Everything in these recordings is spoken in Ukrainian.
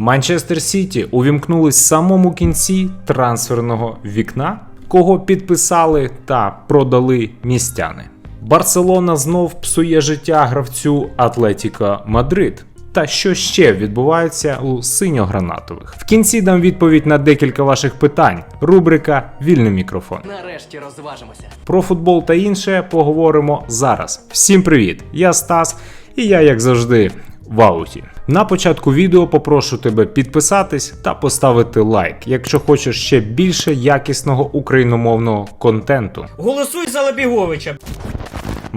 Манчестер Сіті увімкнулись в самому кінці трансферного вікна, кого підписали та продали містяни. Барселона знов псує життя гравцю Атлетіко Мадрид. Та що ще відбувається у синьо-гранатових? В кінці дам відповідь на декілька ваших питань. Рубрика Вільний мікрофон. Нарешті розважимося. Про футбол та інше поговоримо зараз. Всім привіт! Я Стас, і я, як завжди, в ауті. На початку відео попрошу тебе підписатись та поставити лайк, якщо хочеш ще більше якісного україномовного контенту. Голосуй за Лабіговича.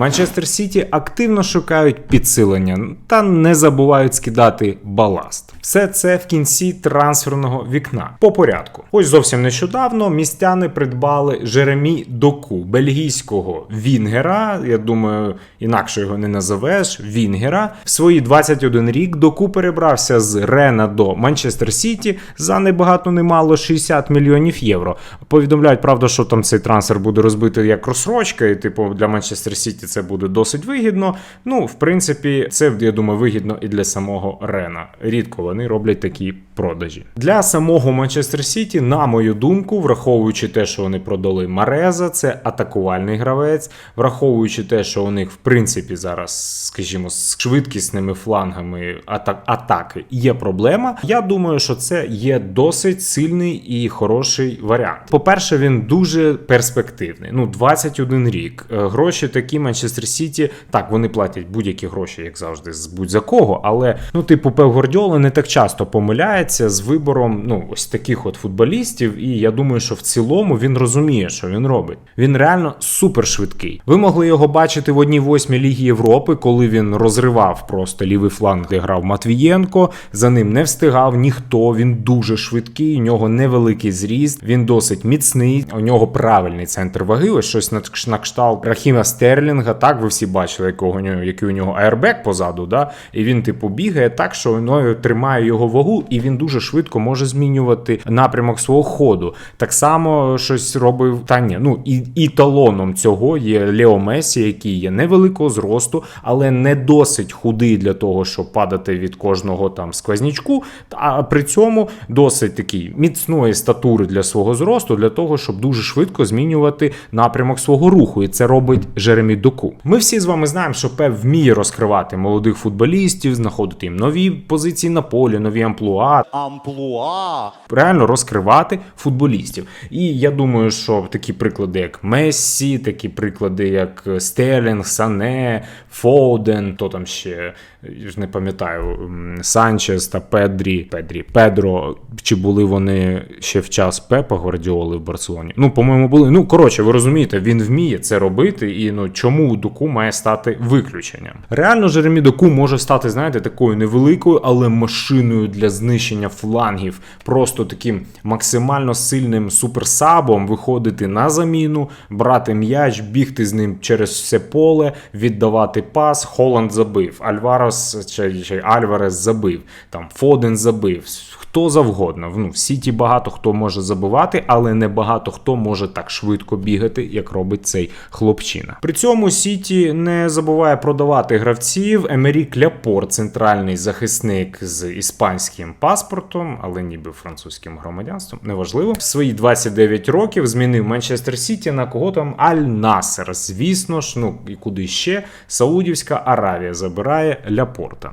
Манчестер Сіті активно шукають підсилення та не забувають скидати баласт. Все це в кінці трансферного вікна. По порядку. Ось зовсім нещодавно містяни придбали Жеремі Доку, бельгійського Вінгера. Я думаю, інакше його не назовеш. Вінгера. В свої 21 рік Доку перебрався з Рена до Манчестер Сіті за небагато немало 60 мільйонів євро. Повідомляють, правда, що там цей трансфер буде розбитий як розсрочка, і типу для Манчестер Сіті це буде досить вигідно. Ну, в принципі, це я думаю, вигідно і для самого Рена. Рідко вони роблять такі продажі. Для самого Манчестер Сіті, на мою думку, враховуючи те, що вони продали Мареза, це атакувальний гравець, враховуючи те, що у них в принципі зараз, скажімо, з швидкісними флангами ата- атаки є проблема. Я думаю, що це є досить сильний і хороший варіант. По-перше, він дуже перспективний. Ну, 21 рік. Е, Гроші такі Манчестер Сіті. Так, вони платять будь-які гроші, як завжди, з будь-за кого. Але ну, типу, Пеп Гвардіола не так часто помиляється з вибором ну ось таких от футболістів. І я думаю, що в цілому він розуміє, що він робить. Він реально супер швидкий. Ви могли його бачити в одній восьмій лігі Європи, коли він розривав просто лівий фланг, де грав Матвієнко. За ним не встигав ніхто. Він дуже швидкий. У нього невеликий зріст. Він досить міцний. У нього правильний центр ваги. Ось щось на кшталт Рахіма Стерлінга. Так ви всі бачили, якого який у нього аербек позаду. Да? І він, типу, бігає так, що воно тримає його вагу, і він дуже швидко може змінювати напрямок свого ходу. Так само щось робив та ні. Ну і, і талоном цього є Лео Месі, який є невеликого зросту, але не досить худий для того, щоб падати від кожного там сквознячку. А при цьому досить такий міцної статури для свого зросту, для того, щоб дуже швидко змінювати напрямок свого руху. І це робить Жеремі Доку. Ми всі з вами знаємо, що Пеп вміє розкривати молодих футболістів, знаходити їм нові позиції на полі, нові амплуа, амплуа. реально розкривати футболістів. І я думаю, що такі приклади, як Мессі, такі приклади, як Стерлінг, Сане, Фоуден, то там ще я ж не пам'ятаю, Санчес та Педрі, Педрі, Педро. Чи були вони ще в час Пепа Гвардіоли в Барселоні? Ну, по-моєму, були. Ну, коротше, ви розумієте, він вміє це робити, і ну чому Доку має стати виключенням? Реально, Жеремі Доку може стати, знаєте, такою невеликою, але машиною для знищення флангів, просто таким максимально сильним суперсабом виходити на заміну, брати м'яч, бігти з ним через все поле, віддавати пас. Холланд забив, Альварес чи, чи Альварес забив, там Фоден забив. Хто завгодно. Ну, в Сіті багато хто може забивати, але не багато хто може так швидко бігати, як робить цей хлопчина. При цьому Сіті не забуває продавати гравців. Емерік Ляпор, центральний захисник з іспанським паспортом, але ніби французьким громадянством, неважливо. В свої 29 років змінив Манчестер Сіті на кого там Аль Насер. Звісно ж, ну і куди ще Саудівська Аравія забирає Ляпорта.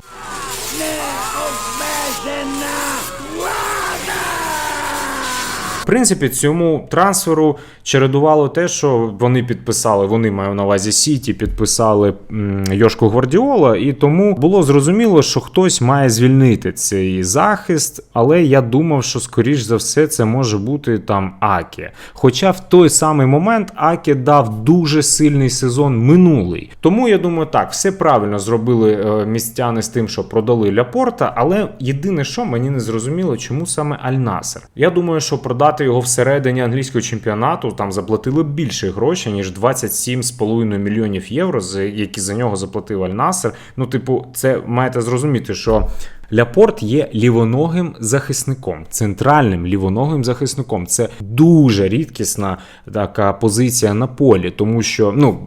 Принципі, цьому трансферу чередувало те, що вони підписали, вони маю на увазі Сіті, підписали Йошку Гвардіола, і тому було зрозуміло, що хтось має звільнити цей захист. Але я думав, що скоріш за все це може бути там Аке. Хоча в той самий момент Аке дав дуже сильний сезон минулий. Тому я думаю, так, все правильно зробили е, містяни з тим, що продали Ляпорта, але єдине, що мені не зрозуміло, чому саме Аль-Насер. Я думаю, що продати його всередині англійського чемпіонату там заплатили більше грошей, ніж 27,5 мільйонів євро, які за нього заплатив Аль-Насер. Ну, типу, це маєте зрозуміти, що Ляпорт є лівоногим захисником, центральним лівоногим захисником. Це дуже рідкісна така позиція на полі, тому що ну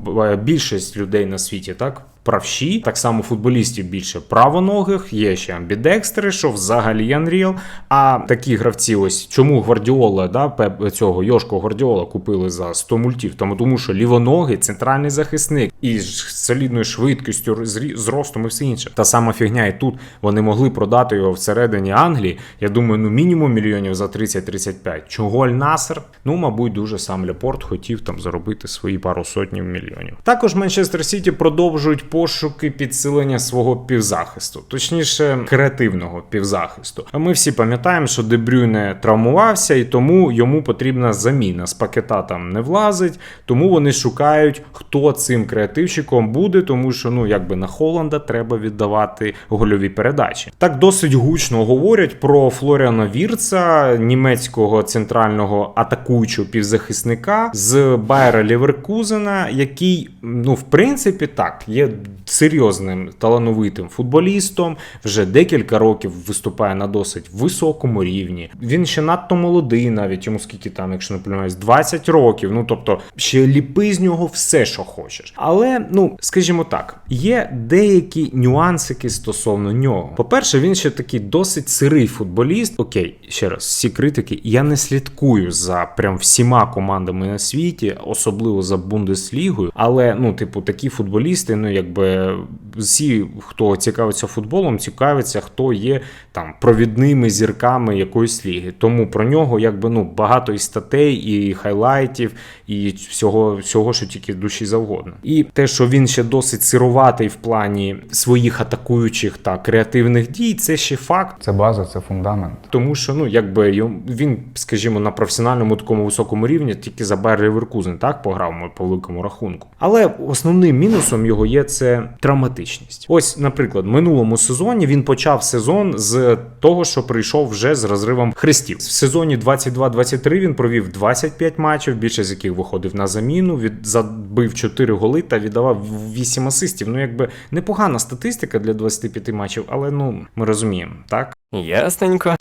більшість людей на світі так. Правші, так само футболістів більше правоногих, є ще амбідекстери, що взагалі Unreal. А такі гравці, ось чому Гвардіола, да, цього Йошко Гвардіола купили за 100 мультів. Тому тому що лівоногий центральний захисник із солідною швидкістю, зростом і все інше. Та сама фігня, і тут вони могли продати його всередині Англії. Я думаю, ну мінімум мільйонів за 30-35. Чого Аль-Насер? Ну, мабуть, дуже сам Лепорт хотів там заробити свої пару сотнів мільйонів. Також Манчестер Сіті продовжують пошуки підсилення свого півзахисту, точніше, креативного півзахисту. А ми всі пам'ятаємо, що Дебрюйне травмувався, і тому йому потрібна заміна. З пакета там не влазить, тому вони шукають, хто цим креативщиком буде, тому що ну якби на Холланда треба віддавати гольові передачі. Так досить гучно говорять про Флоріана Вірца, німецького центрального атакуючого півзахисника з Байера Ліверкузена, який, ну, в принципі, так, є серйозним талановитим футболістом. Вже декілька років виступає на досить високому рівні. Він ще надто молодий, навіть йому скільки там, якщо не помиляюсь, 20 років. Ну тобто, ще ліпи з нього все, що хочеш. Але, ну скажімо так, є деякі нюансики стосовно нього. По-перше, він ще такий досить сирий футболіст. Окей, ще раз, всі критики. Я не слідкую за прям всіма командами на світі, особливо за Бундеслігою. Але ну, типу, такі футболісти, ну якби всі, хто цікавиться футболом, цікавиться, хто є там провідними зірками якоїсь ліги. Тому про нього якби ну багато і статей, і хайлайтів, і всього, всього, що тільки душі завгодно. І те, що він ще досить сируватий в плані своїх атакуючих та креативних дій, це ще факт. Це база, це фундамент. Тому що ну якби він, скажімо, на професіональному такому високому рівні тільки за Байер Леверкузен так пограв ми по великому рахунку. Але основним мінусом його є це травматичність. Ось, наприклад, в минулому сезоні він почав сезон з того, що прийшов вже з розривом хрестів. В сезоні 22-23 він провів 25 матчів, більше з яких виходив на заміну. Від забив 4 голи та віддавав 8 асистів. Ну якби непогана статистика для 25 матчів, але ну ми розуміємо, так. Ясненько.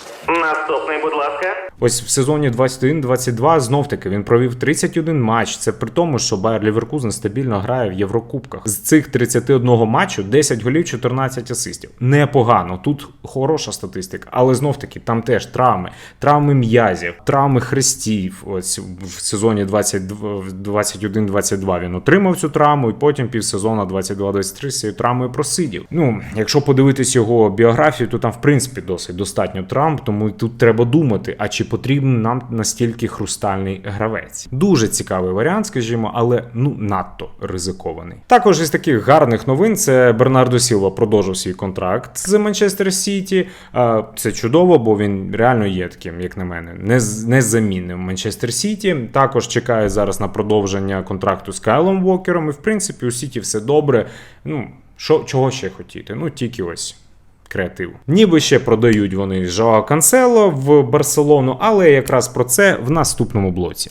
Ось в сезоні 21-22 знов таки він провів 31 матч. Це при тому, що Байер Ліверкузен стабільно грає в Єврокубках. З цих 31 матчу 10 голів, 14 асистів. Непогано. Тут хороша статистика, але знов таки там теж травми, травми м'язів, травми хрестів. Ось в сезоні 22 21-22 він отримав цю травму, і потім півсезона 22-23 з цією травмою просидів. Ну, якщо подивитись його біографію, то там в принципі досить достатньо травм, тому тут треба думати, а чи потрібен нам настільки хрустальний гравець. Дуже цікавий варіант, скажімо, але ну надто ризикований. Також із таких гарних новин це Бернардо Сілва продовжив свій контракт з Манчестер Сіті. Це чудово, бо він реально є таким, як на мене, нез- незамінним Манчестер Сіті. Також чекає зараз на продовження контракту з Кайлом Вокером. І в принципі у Сіті все добре. Ну що чого ще хотіти? Ну тільки ось креатив. Ніби ще продають вони Жоао Кансело в Барселону, але якраз про це в наступному блоці.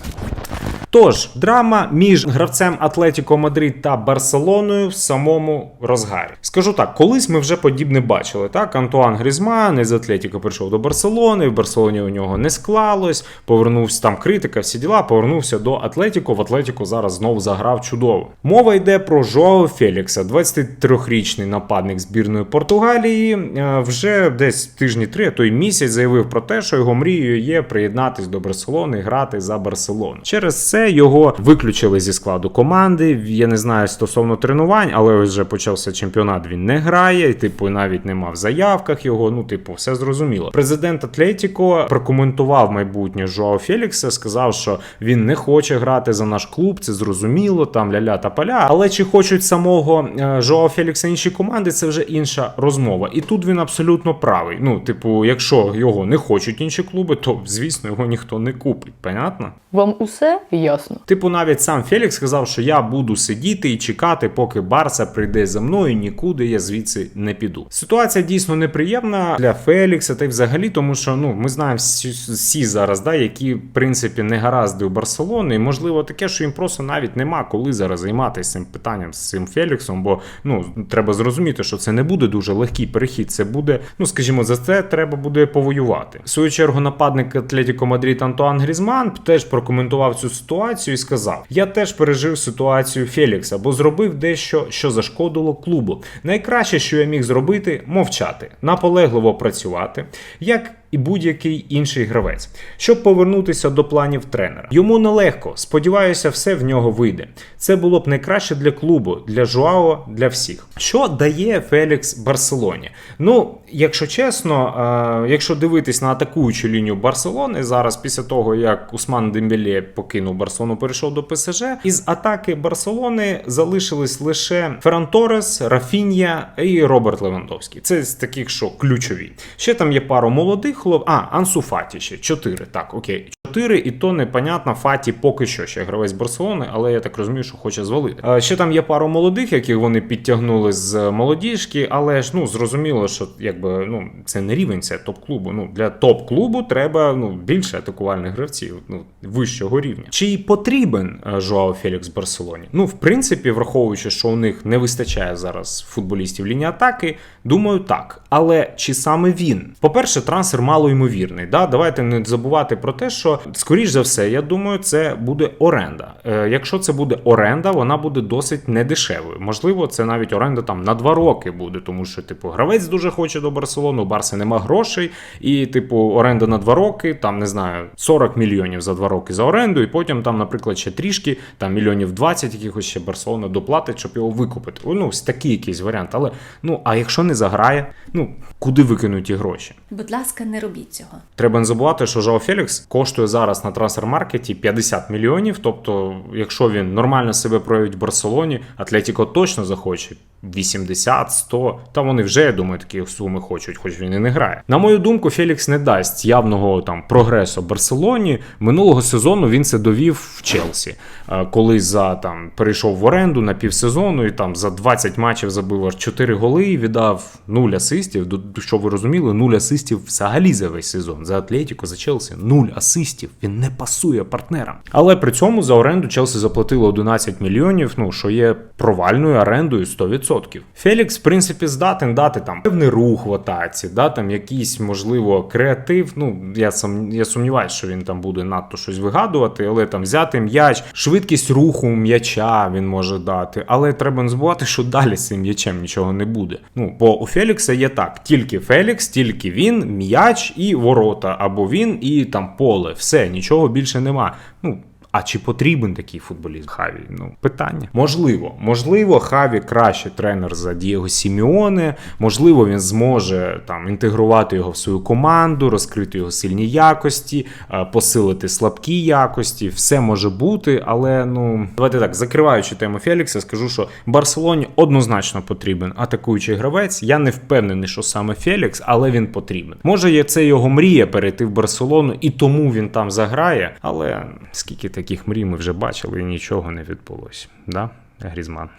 Тож, драма між гравцем Атлетіко Мадрид та Барселоною в самому розгарі. Скажу так, колись ми вже подібне бачили. Так, Антуан Грізман із Атлетіко прийшов до Барселони, в Барселоні у нього не склалось, повернувся там критика, всі діла, повернувся до Атлетіко. В Атлетіко зараз знову заграв чудово. Мова йде про Жоао Фелікса, 23-річний нападник збірної Португалії. Е, Вже десь тижні три, а то й місяць заявив про те, що його мрією є приєднатись до Барселони грати за Барселону. Через це його виключили зі складу команди. Я не знаю стосовно тренувань, але ось вже почався чемпіонат. Він не грає, і, типу, навіть нема в заявках його. Ну, типу, все зрозуміло. Президент Атлетіко прокоментував майбутнє Жоао Фелікса, сказав, що він не хоче грати за наш клуб. Це зрозуміло, там ля-ля та поля. Але чи хочуть самого е, Жоао Фелікса інші команди, це вже інша розмова. І тут він абсолютно правий. Ну, типу, якщо його не хочуть інші клуби, то звісно його ніхто не купить. Понятно? Вам усе ясно. Типу, навіть сам Фелікс сказав, що я буду сидіти і чекати, поки Барса прийде за мною, нікуди я звідси не піду. Ситуація дійсно неприємна для Фелікса, та й взагалі, тому що ну ми знаємо всі, всі зараз, да, які в принципі не гаразди у Барселони. І можливо таке, що їм просто навіть нема коли зараз займатися цим питанням з цим Феліксом, бо ну треба зрозуміти, що це не буде дуже легкий перехід. Це буде, ну скажімо, за це треба буде повоювати. В свою чергу, нападник Атлетіко Мадрид Антуан Грізман теж прокоментував цю ситуацію і сказав: Я теж пережив ситуацію Фелікса, бо зробив дещо, що зашкодило клубу. Найкраще, що я міг зробити, мовчати, наполегливо працювати, як і будь-який інший гравець, щоб повернутися до планів тренера. Йому нелегко, сподіваюся, все в нього вийде. Це було б найкраще для клубу, для Жуао, для всіх. Що дає Фелікс Барселоні? Ну, якщо чесно, е, якщо дивитись на атакуючу лінію Барселони зараз, після того як Усман Дембелє покинув Барселону, перейшов до ПСЖ, із атаки Барселони залишились лише Ферран Торес, Рафінія і Роберт Левандовський. Це з таких, що ключові. Ще там є пару молодих хлоп. А, Ансуфаті ще чотири. Так, окей. Чотири, і то непонятно. Фаті поки що ще гравець Барселони, але я так розумію, що хоче звалити. Е, Ще там є пару молодих, яких вони підтягнули з молодіжки, але ж ну зрозуміло, що якби ну це не рівень, це топ-клубу. Ну для топ-клубу треба ну більше атакувальних гравців, ну вищого рівня. Чи потрібен е, Жоао Фелікс Барселоні? Ну, в принципі, враховуючи, що у них не вистачає зараз футболістів лінії атаки, думаю, так. Але чи саме він? По-перше, трансфер мало ймовірний. Да? Давайте не забувати про те, що скоріш за все, я думаю, це буде оренда. Е, якщо це буде оренда, вона буде досить недешевою. Можливо, це навіть оренда там на два роки буде, тому що, типу, гравець дуже хоче до Барселони, у Барси нема грошей, і, типу, оренда на два роки, там не знаю, 40 мільйонів за два роки за оренду, і потім там, наприклад, ще трішки, там мільйонів 20 якихось ще Барселона доплатить, щоб його викупити. Ну, ось такий якийсь варіант. Але ну а якщо не заграє, ну куди викинуть ті гроші? Будь ласка, не робіть цього. Треба не забувати, що Жао Фелікс коштує зараз на трансфер-маркеті 50 мільйонів. Тобто, якщо він нормально себе проявить в Барселоні, Атлетіко точно захоче 80, 100, Та вони вже, я думаю, такі суми хочуть, хоч він і не грає. На мою думку, Фелікс не дасть явного там прогресу Барселоні. Минулого сезону він це довів в Челсі, е, коли за там перейшов в оренду на півсезону і там за 20 матчів забив аж 4 голи і віддав 0 асистів. До- Що ви розуміли, 0 асистів взагалі за весь сезон. За Атлетіко, за Челсі 0 асистів. Він не пасує партнерам. Але при цьому за оренду Челсі заплатило 11 мільйонів, ну що є провальною орендою 100%. Фелікс, в принципі, здатен дати там певний рух в атаці, да, там якийсь, можливо, креатив. Ну, я сам я сумніваюся, що він там буде надто щось вигадувати, але там взяти м'яч, швидкість руху м'яча він може дати. Але треба не забувати, що далі з цим м'ячем нічого не буде. Ну, бо у Фелікса є так: тільки Фелікс, тільки він, м'яч і ворота, або він і там поле. Все, нічого більше нема. Ну. А чи потрібен такий футболіст Хаві? Ну, питання. Можливо, можливо, Хаві краще тренер за Дієго Сіміоне. Можливо, він зможе там інтегрувати його в свою команду, розкрити його сильні якості, е, посилити слабкі якості. Все може бути, але ну давайте так, закриваючи тему Фелікса, скажу, що Барселоні однозначно потрібен атакуючий гравець. Я не впевнений, що саме Фелікс, але він потрібен. Може, є це його мрія перейти в Барселону, і тому він там заграє. Але скільки таких мрій ми вже бачили, і нічого не відбулося. Да, Грізман?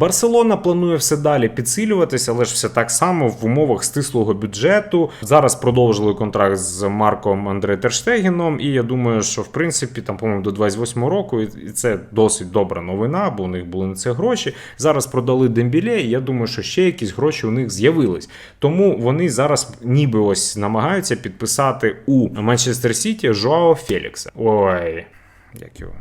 Барселона планує все далі підсилюватися, але ж все так само в умовах стислого бюджету. Зараз продовжили контракт з Марком Андре Терштегіном, і я думаю, що в принципі там, по-моєму, до 28 року, і це досить добра новина, бо у них були на це гроші. Зараз продали Дембіле, і я думаю, що ще якісь гроші у них з'явились. Тому вони зараз ніби ось намагаються підписати у Манчестер Сіті Жоао Фелікса. Ой, як його.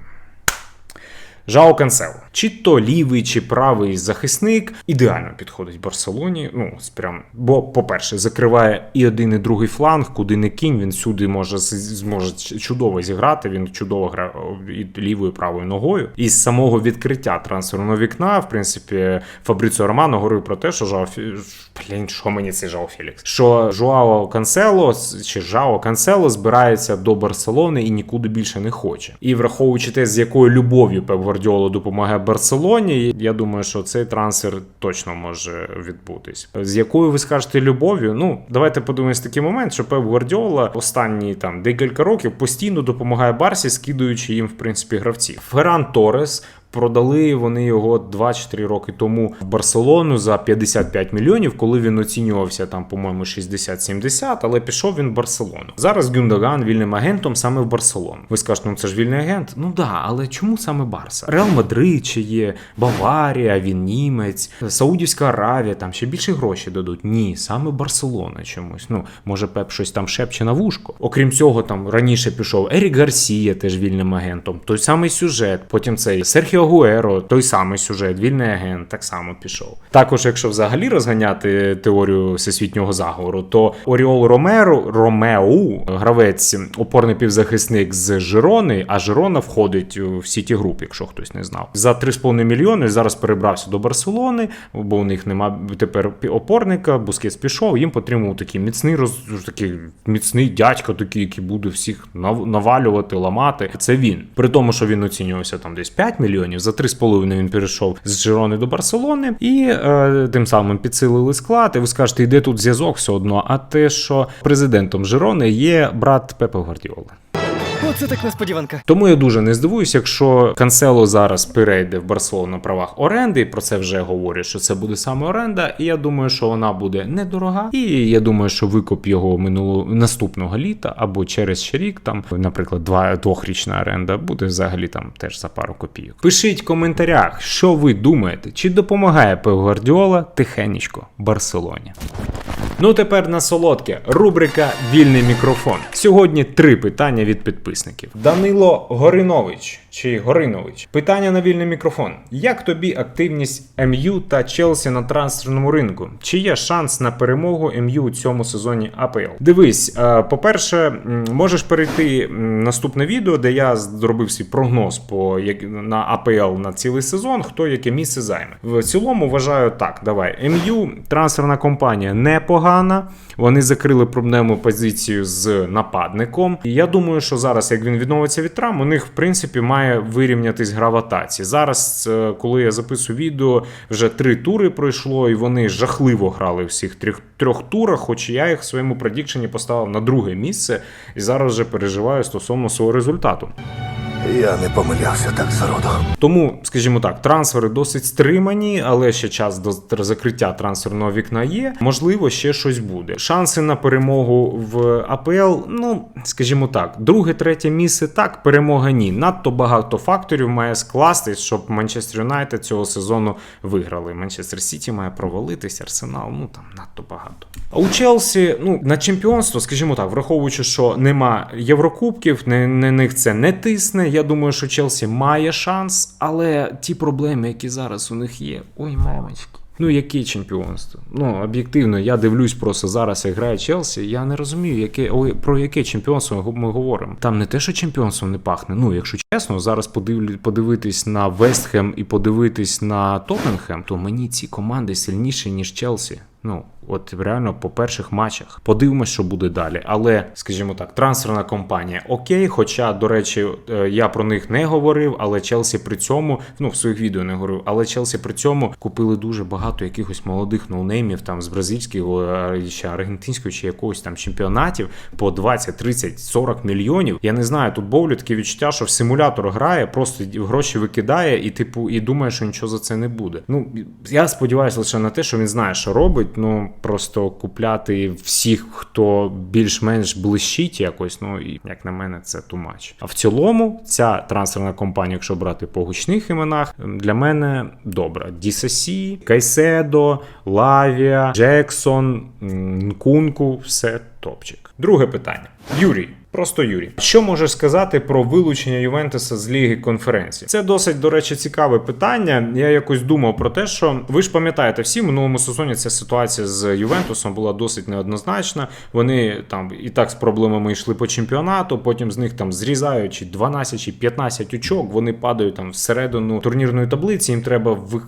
Жао Кансело. Чи то лівий, чи правий захисник ідеально підходить Барселоні. Ну, прям, бо, по-перше, закриває і один, і другий фланг, куди не кінь, він сюди може зможе чудово зіграти. Він чудово грає і лівою, і правою ногою. І з самого відкриття трансферного вікна, в принципі, Фабріціо Романо говорив про те, що Жао Блін, що мені цей Жао Фелікс? Що Жуао Кансело чи Жао Кансело збирається до Барселони і нікуди більше не хоче. І враховуючи те, з якою любов'ю Пеп Гвардіола допомагає Барселоні. Я думаю, що цей трансфер точно може відбутись. З якою ви скажете любов'ю? Ну, давайте подивимось такий момент, що Пеп Гвардіола останні там декілька років постійно допомагає Барсі, скидуючи їм в принципі гравців. Ферран Торес. Продали вони його 2-3 роки тому в Барселону за 55 мільйонів, коли він оцінювався там, по-моєму, 60-70, але пішов він в Барселону. Зараз Гюндаган вільним агентом саме в Барселону. Ви скажете, ну це ж вільний агент. Ну да, але чому саме Барса? Реал Мадрид чи є Баварія, він німець, Саудівська Аравія, там ще більше гроші дадуть. Ні, саме Барселона чомусь. Ну може Пеп щось там шепче на вушко. Окрім цього, там раніше пішов Ерік Гарсія, теж вільним агентом. Той самий сюжет. Потім цей Серхіо Гуеро, той самий сюжет, вільний агент, так само пішов. Також, якщо взагалі розганяти теорію всесвітнього заговору, то Оріол Ромеро Ромеу, гравець, опорний півзахисник з Жирони, а Жирона входить в сіті груп, якщо хтось не знав. За 3,5 мільйони зараз перебрався до Барселони, бо у них нема тепер опорника. Бускетс пішов. Їм потрібен такий міцний роз такий міцний дядько, такий, який буде всіх навалювати, ламати. Це він. При тому, що він оцінювався там десь 5 мільйонів. За 3,5 він перейшов з Жирони до Барселони, і е, тим самим підсилили склад. І ви скажете, йде тут зв'язок все одно. А те, що президентом Жирони є брат Пепе Гвардіоли. Оце так несподіванка. Тому я дуже не здивуюся, якщо Кансело зараз перейде в Барселону на правах оренди. Про це вже говорять, що це буде саме оренда. І я думаю, що вона буде недорога. І я думаю, що викуп його минулого наступного літа або через ще рік, там, наприклад, два двохрічна оренда буде взагалі там теж за пару копійок. Пишіть в коментарях, що ви думаєте, чи допомагає Пеп Гвардіола тихенечко Барселоні. Ну тепер на солодке. Рубрика Вільний мікрофон. Сьогодні три питання від підписників. Данило Горинович чи Горинович. Питання на вільний мікрофон. Як тобі активність МЮ та Челсі на трансферному ринку? Чи є шанс на перемогу МЮ у цьому сезоні АПЛ? Дивись, е, по-перше, можеш перейти наступне відео, де я зробив свій прогноз по на АПЛ на цілий сезон, хто яке місце займе. В цілому вважаю так. Давай. МЮ трансферна компанія непогана. Вони закрили проблему позицію з нападником. І я думаю, що зараз, як він відновиться від травм, у них в принципі має вирівнятись гра. Зараз, е, коли я записую відео, вже три тури пройшло, і вони жахливо грали в всіх трьох, трьох турах. Хоч я їх в своєму предікшені поставив на друге місце, і зараз вже переживаю стосовно свого результату. Я не помилявся так зароду. Тому, скажімо так, трансфери досить стримані, але ще час до закриття трансферного вікна є. Можливо, ще щось буде. Шанси на перемогу в АПЛ, ну скажімо так, друге, третє місце так, перемога ні. Надто багато факторів має скластись, щоб Манчестер Юнайтед цього сезону виграли. Манчестер Сіті має провалитись, Арсенал, ну там надто багато. А у Челсі, ну на чемпіонство, скажімо так, враховуючи, що нема Єврокубків, на, них це не тисне. Я думаю, що Челсі має шанс, але ті проблеми, які зараз у них є, ой, мамочки. Ну, яке чемпіонство? Ну, об'єктивно, я дивлюсь просто зараз, як грає Челсі. Я не розумію, яке ой, про яке чемпіонство ми говоримо. Там не те, що чемпіонством не пахне. Ну, якщо чесно, зараз подивлю, подивитись на Вестхем і подивитись на Тоттенхем, то мені ці команди сильніші, ніж Челсі. Ну, от реально по перших матчах. Подивимось, що буде далі. Але, скажімо так, трансферна компанія окей. Хоча, до речі, е, я про них не говорив, але Челсі при цьому, ну в своїх відео не говорив, але Челсі при цьому купили дуже багато якихось молодих ноунеймів там з бразильського е, чи аргентинського чи якогось там чемпіонатів по 20, 30, 40 мільйонів. Я не знаю, тут Боулі таке відчуття, що в симулятор грає, просто гроші викидає і, типу, і думає, що нічого за це не буде. Ну я сподіваюся лише на те, що він знає, що робить. Ну просто купляти всіх, хто більш-менш блищить якось. Ну і як на мене, це тумач. А в цілому, ця трансферна компанія, якщо брати по гучних іменах, для мене добра. Дісасі, Кайседо, Лавія, Джексон, Нкунку, все топчик. Друге питання. Юрій. Просто Юрій, що можеш сказати про вилучення Ювентуса з ліги конференції? Це досить, до речі, цікаве питання. Я якось думав про те, що ви ж пам'ятаєте, всі в минулому сезоні ця ситуація з Ювентусом була досить неоднозначна. Вони там і так з проблемами йшли по чемпіонату. Потім з них там зрізають чи 12 чи 15 очок. Вони падають там всередину турнірної таблиці. Їм треба ви-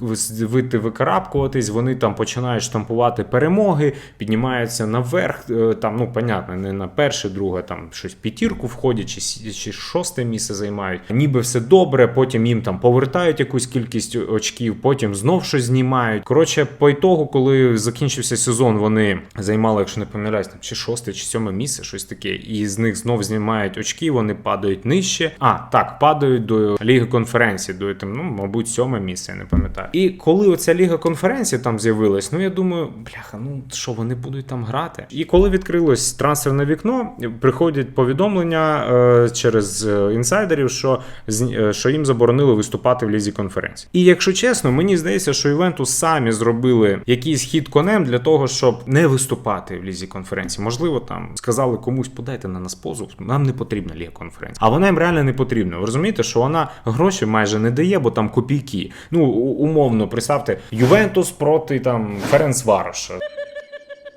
ви- викарабкуватись. Вони там починають штампувати перемоги, піднімаються наверх. е, Там, ну понятно, не на перше, друге, там щось щось п'ятірку входять, чи, чи шосте місце займають. Ніби все добре, потім їм там повертають якусь кількість очків, потім знов щось знімають. Коротше, по ітогу, коли закінчився сезон, вони займали, якщо не помиляюсь, чи шосте, чи сьоме місце, щось таке, і з них знов знімають очки, вони падають нижче. А, так, падають до Ліги конференції, до там, ну, мабуть, сьоме місце, я не пам'ятаю. І коли оця Ліга конференції там з'явилась, ну я думаю, бляха, ну що вони будуть там грати? І коли відкрилось трансферне вікно, приходять повідомлення е, через е, інсайдерів, що, е, що їм заборонили виступати в лізі конференції. І якщо чесно, мені здається, що Ювентус самі зробили якийсь хід конем для того, щоб не виступати в лізі конференції. Можливо, там сказали комусь, подайте на нас позов, нам не потрібна ліга конференції. А вона їм реально не потрібна. Ви розумієте, що вона гроші майже не дає, бо там копійки. Ну умовно, представте, Ювентус проти там Ференцвароша.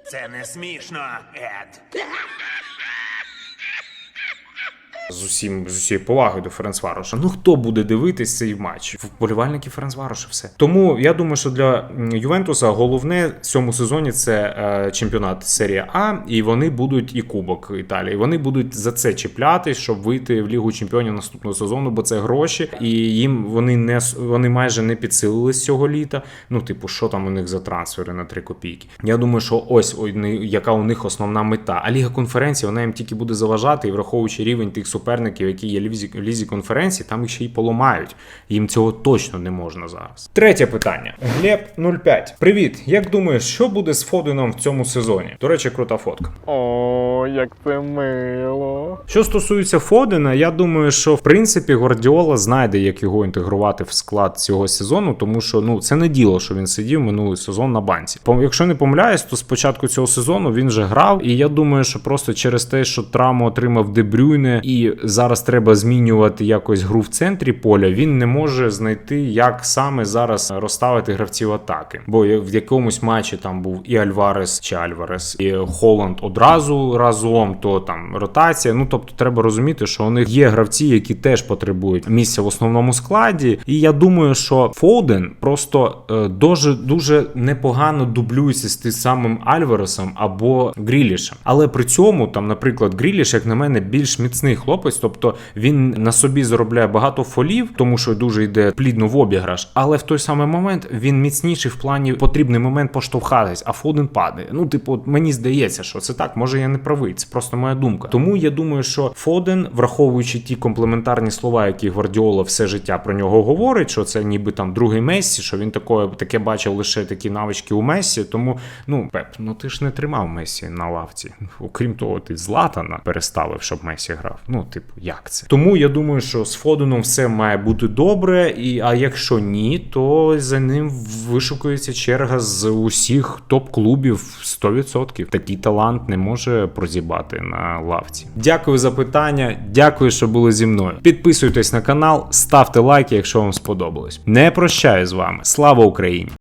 Це не смішно, Ед. З усім з усією повагою до Ференцвароша. Ну хто буде дивитись цей матч? Вболівальники Ференцвароша все. Тому я думаю, що для Ювентуса головне в цьому сезоні це е, чемпіонат серія А, і вони будуть і Кубок Італії. Вони будуть за це чіплятись, щоб вийти в Лігу Чемпіонів наступного сезону, бо це гроші, і їм вони не вони майже не підсилились цього літа. Ну, типу, що там у них за трансфери на 3 копійки. Я думаю, що ось яка у них основна мета. А Ліга конференції вона їм тільки буде заважати, і враховуючи рівень тих суперників, які є в лізі, конференції, там їх ще й поламають. Їм цього точно не можна зараз. Третє питання. Глеб 05. Привіт. Як думаєш, що буде з Фоденом в цьому сезоні? До речі, крута фотка. О, як це мило. Що стосується Фодена, я думаю, що в принципі Гвардіола знайде, як його інтегрувати в склад цього сезону, тому що ну це не діло, що він сидів минулий сезон на банці. Пом- Якщо не помиляюсь, то спочатку цього сезону він вже грав, і я думаю, що просто через те, що травму отримав Дебрюйне, і зараз треба змінювати якось гру в центрі поля. Він не може знайти, як саме зараз розставити гравців атаки. Бо в якомусь матчі там був і Альварес чи Альварес, і Холланд одразу разом, то там ротація. Ну тобто, треба розуміти, що у них є гравці, які теж потребують місця в основному складі. І я думаю, що Фоуден просто е, дуже дуже непогано дублюється з тим самим Альваресом або Грілішем. Але при цьому, там, наприклад, Гріліш, як на мене, більш міцний хлопець, тобто він на собі заробляє багато фолів, тому що дуже йде плідно в обіграш. Але в той самий момент він міцніший в плані потрібний момент поштовхатись, а Фоден падає. Ну, типу, мені здається, що це так. Може, я не правий, це просто моя думка. Тому я думаю, що Фоден, враховуючи ті комплементарні слова, які Гвардіола все життя про нього говорить, що це ніби там другий Мессі, що він такое, таке бачив лише такі навички у Мессі. Тому, ну, Пеп, ну ти ж не тримав Мессі на лавці. Окрім того, ти Златана переставив, щоб Месі грав. Типу, як це? Тому я думаю, що з Фоденом все має бути добре. І а якщо ні, то за ним вишукується черга з усіх топ-клубів 100%. Такий талант не може прозібати на лавці. Дякую за питання. Дякую, що були зі мною. Підписуйтесь на канал, ставте лайки, якщо вам сподобалось. Не прощаю з вами. Слава Україні!